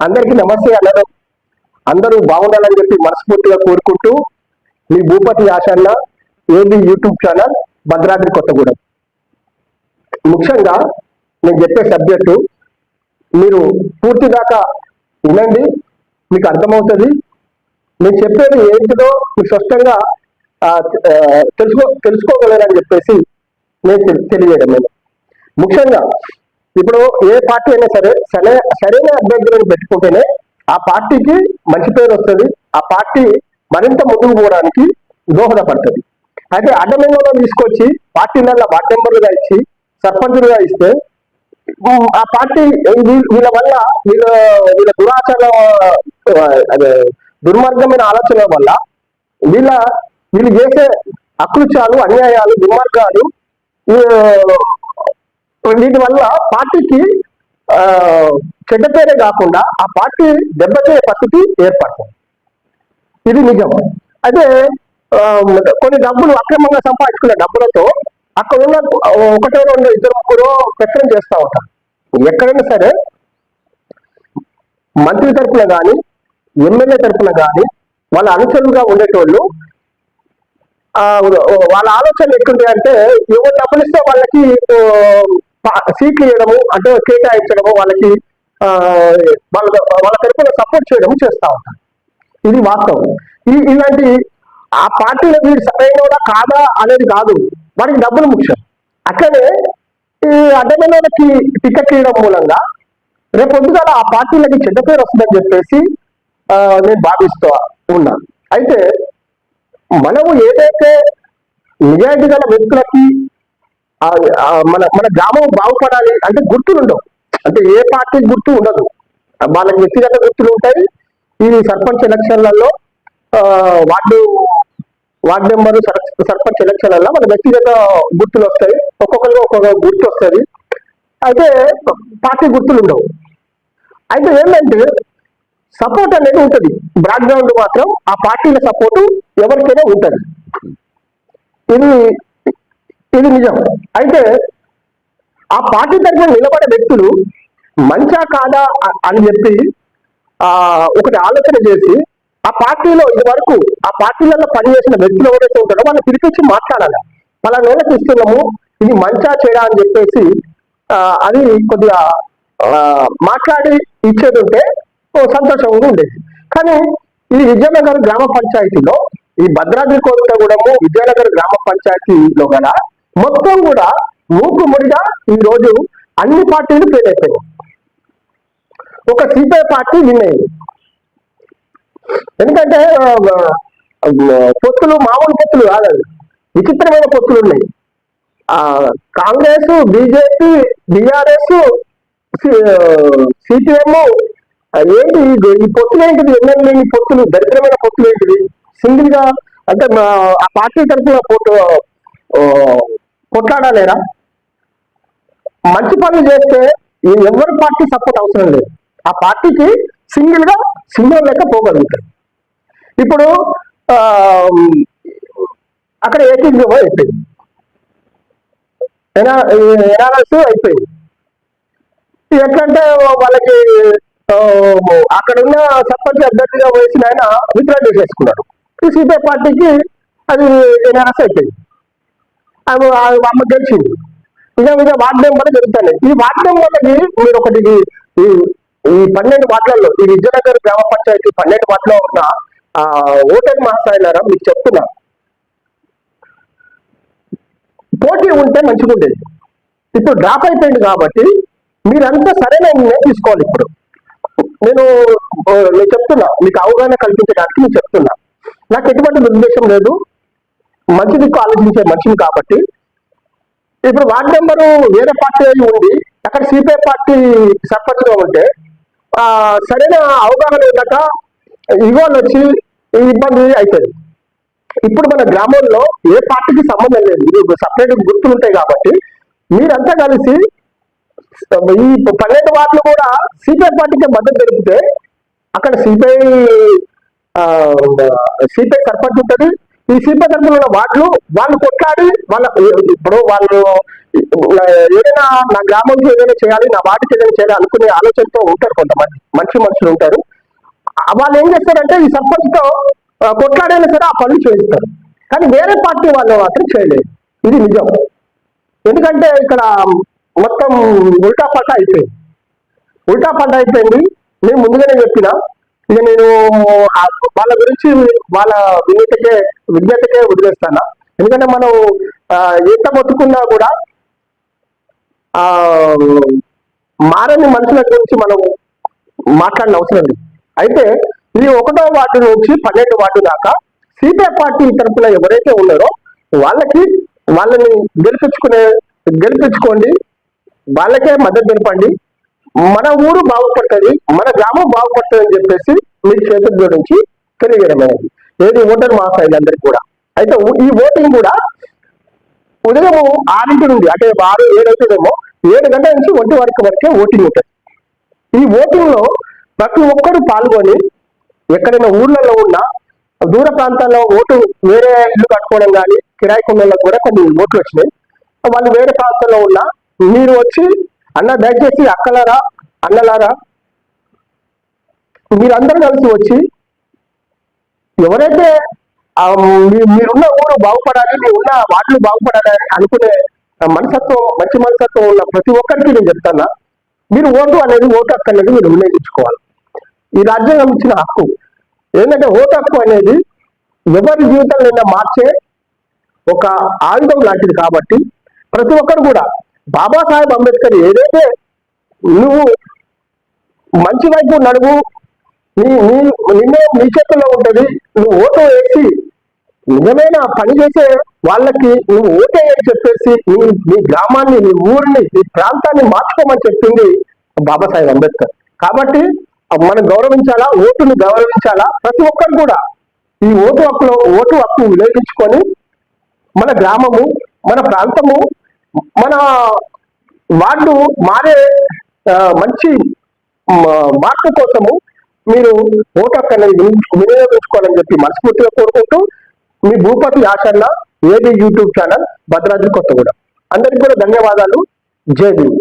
అందరికీ నమస్తే అన్నారు అందరూ బాగుండాలని చెప్పి మనస్ఫూర్తిగా కోరుకుంటూ మీ Bhupathi Ashanna AB YouTube channel Bhadradri Kothagudem. ముఖ్యంగా నేను చెప్పే సబ్జెక్టు మీరు పూర్తి దాకా వినండి మీకు అర్థమవుతుంది. నేను చెప్పేది ఏంటిదో మీకు స్పష్టంగా తెలుసుకో తెలుసుకోగలరని చెప్పేసి నేను తెలియజేయడం ముఖ్యంగా ఇప్పుడు ఏ పార్టీ అయినా సరే సరే సరైన అభ్యర్థులను పెట్టుకుంటేనే ఆ పార్టీకి మంచి పేరు వస్తుంది. ఆ పార్టీ మరింత ముందుకు పోవడానికి దోహదపడుతుంది. అయితే అడ్డమెంలో తీసుకొచ్చి పార్టీలలో వార్డు మెంబర్లుగా ఇచ్చి సర్పంచులుగా ఇస్తే ఆ పార్టీ వీళ్ళ వల్ల వీళ్ళ వీళ్ళ దురాచార అదే దుర్మార్గమైన ఆలోచనల వల్ల వీళ్ళ వీళ్ళు చేసే అకృత్యాలు అన్యాయాలు దుర్మార్గాలు వీటి వల్ల పార్టీకి చెడ్డ పేరే కాకుండా ఆ పార్టీ దెబ్బతినే పరిస్థితి ఏర్పడుతుంది. ఇది నిజం. అయితే కొన్ని డబ్బులు అక్రమంగా సంపాదించుకున్న డబ్బులతో అక్కడ ఉన్న ఒకటో రెండు ఇద్దరు ముగ్గురు ప్రశ్న చేస్తూ ఉంటారు. ఎక్కడైనా సరే మంత్రి తరపున కానీ ఎమ్మెల్యే తరఫున కానీ వాళ్ళ అనుచరులుగా ఉండేటోళ్ళు వాళ్ళ ఆలోచనలు ఎట్లుంటాయి అంటే ఎవరు డబ్బులు ఇస్తే వాళ్ళకి సీట్లు ఇవ్వడము అంటే కేటాయించడము వాళ్ళకి ఆ, వాళ్ళ వాళ్ళ తరఫున సపోర్ట్ చేయడము చేస్తూ ఉంటారు. ఇది వాస్తవం. ఈ ఇలాంటి ఆ పార్టీలో వీడు సరైనోడా కాదా అనేది కాదు. వాడికి డబ్బులు ముఖ్యం. అట్లనే ఈ అడ్డమైనకి టికెట్ ఇవ్వడం మూలంగా రేపు పొద్దుగాల ఆ పార్టీలకి చెడ్డ పేరు వస్తుందని చెప్పేసి ఆ, నేను భావిస్తూ ఉన్నా. అయితే మనము ఏదైతే నిజాయితీ గల వ్యక్తులకి మన మన గ్రామం బాగుపడాలి అంటే గుర్తులు ఉండవు అంటే ఏ పార్టీ గుర్తు ఉండదు. వాళ్ళకి వ్యక్తిగత గుర్తులు ఉంటాయి. ఈ సర్పంచ్ ఎలక్షన్లలో వార్డు వార్డు మెంబర్ సర్- సర్పంచ్ ఎలక్షన్లలో మన వ్యక్తిగత గుర్తులు వస్తాయి. ఒక్కొక్కరికి ఒక్కొక్క గుర్తు వస్తుంది. అయితే పార్టీ గుర్తులు ఉండవు అయితే ఏంటంటే సపోర్ట్ అనేది ఉంటుంది. బ్యాక్గ్రౌండ్ మాత్రం ఆ పార్టీల సపోర్టు ఎవరికైనా ఉంటుంది. ఇది ఇది నిజం. అయితే ఆ పార్టీ తరఫున నిలబడే వ్యక్తులు మంచా కాదా అని చెప్పి ఆ ఒకటి ఆలోచన చేసి ఆ పార్టీలో ఇది వరకు ఆ పార్టీలలో పనిచేసిన వ్యక్తులు ఎవరైతే ఉంటారో వాళ్ళని పిలిపించి మాట్లాడాలి. పలానా వాళ్ళకి ఇస్తున్నాము ఇది మంచా చేయడా అని చెప్పేసి అది కొద్దిగా మాట్లాడి ఇచ్చేది ఉంటే సంతోషంగా ఉండేది. కానీ ఈ విజయనగర్ గ్రామ పంచాయతీలో ఈ భద్రాద్రి కొత్తగూడెము విజయనగర్ గ్రామ పంచాయతీలో గల మొత్తం కూడా మూకుముడిగా ఈ రోజు అన్ని పార్టీలు ఫెయిల్ అయిపోయాయి ఒక సిపిఐ పార్టీ విన్ అయింది. ఎందుకంటే పొత్తులు మామూలు పొత్తులు కాదండి విచిత్రమైన పొత్తులు ఉన్నాయి. ఆ కాంగ్రెస్ బీజేపీ బీఆర్ఎస్ సిపిఎం ఏంటి ఇది? ఈ పొత్తులు ఏంటిది? ఎన్నెన్ని ఈ పొత్తులు దరిద్రమైన పొత్తులు ఏంటిది? సింగిల్గా అంటే ఆ పార్టీ తరఫున కొట్లాడలేరా? మంచి పనులు చేస్తే ఈ ఎవరి పార్టీ సపోర్ట్ అవసరం లేదు. ఆ పార్టీకి సింగిల్గా సింగిల్ లెక్క పోగలుగుతారు. ఇప్పుడు అక్కడ ఏకీకృతం అయిపోయింది. ఎన్ఆర్ఎస్ అయిపోయింది. ఎట్లంటే వాళ్ళకి అక్కడ ఉన్న సర్పంచ్ అభ్యర్థిగా వేసిన ఆయన విత్డ్రా చేసేసుకున్నారు సిపిఐ పార్టీకి అది ఎన్ఆర్ఎస్ అయిపోయింది. అమ్మ గెలిచింది ఇదే విధంగా వార్డు మెంబర్లు జరుగుతాయి. ఈ వార్డు మెంబర్లకి మీరు ఒకటి ఈ- ఈ పన్నెండు వార్డులలో ఈ విజయనగర్ గ్రామ పంచాయతీ పన్నెండు వార్డులో ఉన్న ఆ ఓటర్ మహాశైలారా మీకు చెప్తున్నా. పోటీ ఉంటే మంచిగా ఉండేది ఇప్పుడు డ్రాప్ అయిపోయింది కాబట్టి మీరంతా సరైన నిర్ణయం తీసుకోవాలి ఇప్పుడు. నేను నేను చెప్తున్నా మీకు అవగాహన కల్పించడానికి నేను చెప్తున్నా. నాకు ఎటువంటి ఉద్దేశం లేదు. మంచి దిక్కు ఆలోచించే మనిషిని కాబట్టి ఇప్పుడు వార్డు నెంబరు వేరే పార్టీ అయి ఉండి అక్కడ సిపిఐ పార్టీ సర్పంచ్గా ఉంటే సరైన అవగాహన లేక ఇవాళ వచ్చి ఈ ఇబ్బంది అవుతుంది ఇప్పుడు మన గ్రామంలో ఏ పార్టీకి సంబంధం లేదు. మీరు సపరేట్ గుర్తులు ఉంటాయి కాబట్టి మీరంతా కలిసి ఈ పన్నెండు వార్డులు కూడా సిపిఐ పార్టీకి మద్దతు దొరికితే అక్కడ సిపిఐ సిపిఐ సర్పంచ్ ఉంటుంది ఈ శిల్ప తరఫున ఉన్న వాళ్ళు కొట్లాడి వాళ్ళ ఇప్పుడు వాళ్ళు ఏదైనా నా గ్రామంకి ఏదైనా చేయాలి నా వాటికి ఏదైనా చేయాలి అనుకునే ఆలోచనతో ఉంటారు కొంతమంది. మంచి మనుషులు ఉంటారు. వాళ్ళు ఏం చేస్తారంటే ఈ సర్పంచ్తో కొట్లాడైనా సరే ఆ పనులు చేయిస్తారు. కానీ వేరే పార్టీ వాళ్ళు మాత్రం చేయలేదు. ఇది నిజం. ఎందుకంటే ఇక్కడ మొత్తం ఉల్టా పల్టా అయిపోయింది. ఉల్టా పల్టా అయిపోయింది. నేను ముందుగానే చెప్పిన ఇక నేను వాళ్ళ గురించి వాళ్ళ విజ్ఞతకే విజ్ఞతకే వదిలేస్తాను? ఎందుకంటే మనం ఎంత బతుకున్నా కూడా ఆ మారని మనుషుల గురించి మనం మాట్లాడిన అవసరం లేదు. అయితే ఈ ఒకటో వార్డు నుంచి పన్నెండు వార్డు దాకా సిపిఐ పార్టీ తరఫున ఎవరైతే ఉన్నారో వాళ్ళకి వాళ్ళని గెలిపించుకునే గెలిపించుకోండి వాళ్ళకే మద్దతు తెలపండి. మన ఊరు బాగుపడుతుంది మన గ్రామం బాగుపడుతుంది అని చెప్పేసి మీరు చేతుల గురించి తెలియజేయడమైనది ఏది ఓటర్ మహాశైలందరికీ కూడా. అయితే ఈ ఓటింగ్ కూడా ఉదయం ఆరింటి నుండి అంటే ఆరు ఏడు అవుతుందేమో ఏడు గంటల నుంచి ఒంటి వరకు వరకే ఓటింగ్ ఉంటుంది. ఈ ఓటింగ్లో ప్రతి ఒక్కరు పాల్గొని ఎక్కడైనా ఊర్లలో ఉన్నా దూర ప్రాంతాల్లో ఓటు వేరే ఇల్లు కట్టుకోవడం కానీ కిరాయి కొండల్లో కూడా కొన్ని ఓట్లు వచ్చినాయి. వాళ్ళు వేరే ప్రాంతంలో ఉన్నా మీరు వచ్చి అన్న దయచేసి అక్కలారా అన్నలారా మీరందరూ కలిసి వచ్చి ఎవరైతే మీరున్న ఊరు బాగుపడాలి మీ ఉన్న వాటిలు బాగుపడాలి అనుకునే మనసత్వం మంచి మనసత్వం ఉన్న ప్రతి ఒక్కరికి నేను చెప్తాను? మీరు ఓటు అనేది ఓటు హక్కు అనేది మీరు వినియోగించుకోవాలి ఈ రాజ్యాంగం ఇచ్చిన హక్కు. ఏంటంటే ఓటు హక్కు అనేది ఎవరి జీవితంలో మార్చే ఒక ఆయుధం లాంటిది కాబట్టి ప్రతి ఒక్కరు కూడా బాబాసాహెబ్ అంబేద్కర్ ఏదైతే నువ్వు మంచి వైపు నడువు నీ నీ నిన్నే నీ చేతుల్లో ఉంటుంది నువ్వు ఓటు వేసి నిజమైన పని చేసే వాళ్ళకి నువ్వు ఓటేయని చెప్పేసి నీ నీ గ్రామాన్ని నీ ఊరిని నీ ప్రాంతాన్ని మార్చుకోమని చెప్పింది బాబాసాహెబ్ అంబేద్కర్. కాబట్టి మనం గౌరవించాలా ఓటుని గౌరవించాలా? ప్రతి ఒక్కరు కూడా ఈ ఓటు హక్కులో ఓటు హక్కు వినియోగించుకొని మన గ్రామము మన ప్రాంతము మన వార్డు మారే మంచి మార్పు కోసము మీరు ఓటు హక్కు అనేది వినియోగించుకోవాలని చెప్పి మనస్ఫూర్తిగా కోరుకుంటూ మీ భూపతి ఆచరణ ఏది యూట్యూబ్ ఛానల్ భద్రాద్రి కూడా అందరికీ కూడా ధన్యవాదాలు. జై భీమ్.